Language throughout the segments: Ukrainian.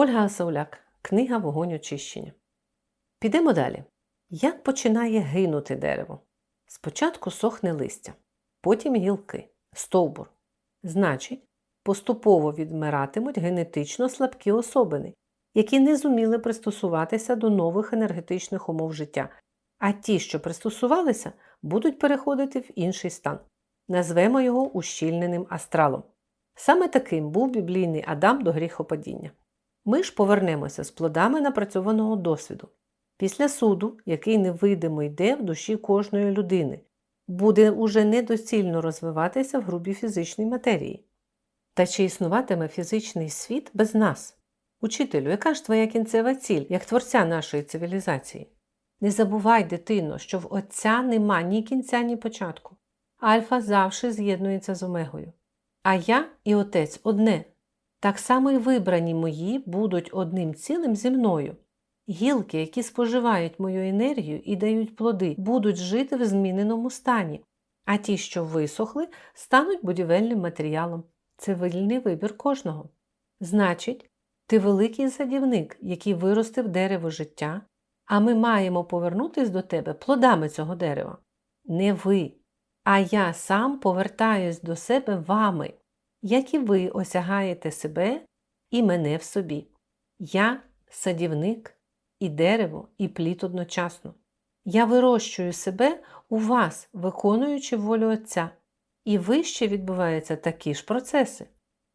Ольга Асауляк. Книга Вогонь очищення. Підемо далі. Як починає гинути дерево? Спочатку сохне листя, потім гілки, стовбур. Значить, поступово відмиратимуть генетично слабкі особини, які не зуміли пристосуватися до нових енергетичних умов життя, а ті, що пристосувалися, будуть переходити в інший стан. Назвемо його ущільненим астралом. Саме таким був біблійний Адам до гріхопадіння. Ми ж повернемося з плодами напрацьованого досвіду. Після суду, який невидимо йде в душі кожної людини, буде уже недоцільно розвиватися в грубій фізичній матерії. Та чи існуватиме фізичний світ без нас? Учителю, яка ж твоя кінцева ціль, як творця нашої цивілізації? Не забувай, дитино, що в Отця нема ні кінця, ні початку. Альфа завжди з'єднується з омегою. А я і отець одне. Так само й вибрані мої будуть одним цілим зі мною. Гілки, які споживають мою енергію і дають плоди, будуть жити в зміненому стані, а ті, що висохли, стануть будівельним матеріалом. Це вільний вибір кожного. Значить, ти великий садівник, який виростив дерево життя, а ми маємо повернутись до тебе плодами цього дерева. Не ви, а я сам повертаюсь до себе вами, як і ви осягаєте себе і мене в собі. Я садівник і дерево, і плід одночасно. Я вирощую себе у вас, виконуючи волю Отця, і вище відбуваються такі ж процеси.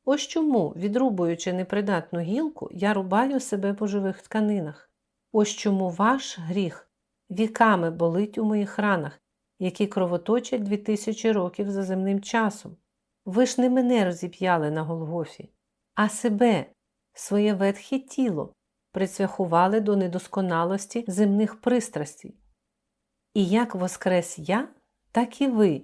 Ось чому, відрубуючи непридатну гілку, я рубаю себе по живих тканинах. Ось чому ваш гріх віками болить у моїх ранах, які кровоточать дві тисячі років за земним часом. Ви ж не мене розіп'яли на Голгофі, а себе, своє ветхе тіло, прицвяхували до недосконалості земних пристрастей. І як воскрес я, так і ви.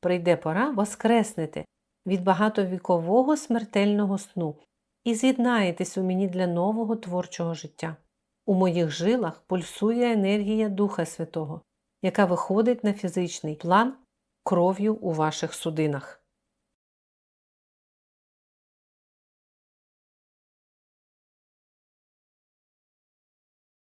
Прийде пора воскреснете від багатовікового смертельного сну і з'єднаєтесь у мені для нового творчого життя. У моїх жилах пульсує енергія Духа Святого, яка виходить на фізичний план кров'ю у ваших судинах.